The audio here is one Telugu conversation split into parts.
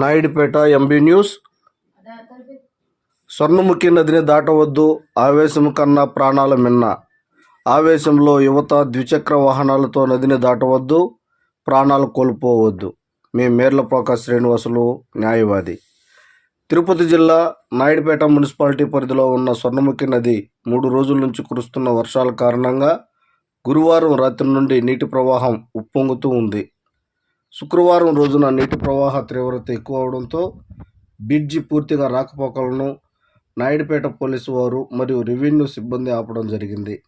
Naidupeta MB news. స్వర్ణముఖి నదిని దాటవద్దు ఆవేశం కన్నా ప్రాణాల మిన్న. ఆవేశంలో యువత ద్విచక్ర వాహనాలతో నదిని దాటవద్దు ప్రాణాలు కోల్పోవద్దు. మీ మేర్లపాక శ్రీనివాసులు న్యాయవాది. తిరుపతి జిల్లా నాయుడుపేట మున్సిపాలిటీ పరిధిలో ఉన్న స్వర్ణముఖి నది మూడు రోజుల నుంచి కురుస్తున్న వర్షాల కారణంగా గురువారం రాత్రి నుండి నీటి ప్రవాహం ఉప్పొంగుతూ ఉంది. శుక్రవారం రోజున నీటి ప్రవాహ తీవ్రత ఎక్కువ అవడంతో బ్రిడ్జి పూర్తిగా రాకపోకలను నాయుడుపేట పోలీసు వారు మరియు రెవెన్యూ సిబ్బంది ఆపడం జరిగింది.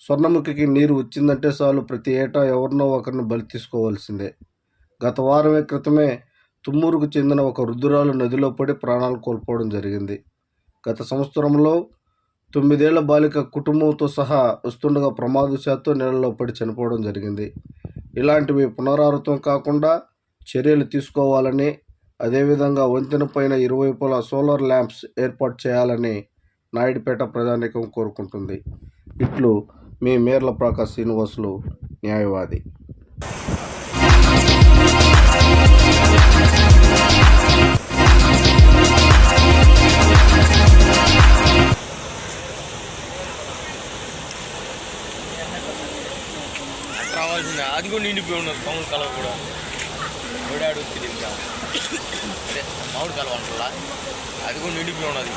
స్వర్ణముఖికి నీరు వచ్చిందంటే చాలు ప్రతి ఏటా ఎవరినో ఒకరిని బలి తీసుకోవాల్సిందే. గత వారమే క్రితమే తుమ్మూరుకు చెందిన ఒక వృద్ధురాలు నదిలో పడి ప్రాణాలు కోల్పోవడం జరిగింది. గత సంవత్సరంలో తొమ్మిదేళ్ళ బాలిక కుటుంబంతో సహా వస్తుండగా ప్రమాదశాత్తు నీళ్ళలో పడి చనిపోవడం జరిగింది. ఇలాంటివి పునరావృతం కాకుండా చర్యలు తీసుకోవాలని అదేవిధంగా వంతెన పైన ఇరువైపులా సోలార్ ల్యాంప్స్ ఏర్పాటు చేయాలని నాయుడుపేట ప్రజానీకం కోరుకుంటుంది. ఇట్లు మీ మేర్ల ప్రకాష్ శ్రీనివాసులు న్యాయవాది. రావాల్సిందే. అది కూడా నిండిపోయి ఉన్నది. మామూలు కలవ కూడా. ఓడాడు వచ్చింది ఇంకా. అదే మామిడి కలవ అంటారా అది కూడా నిండిపోయి ఉన్నది.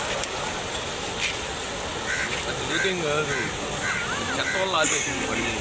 అది కాదు. చెత్త వల్ల ఆపేసింది పడింది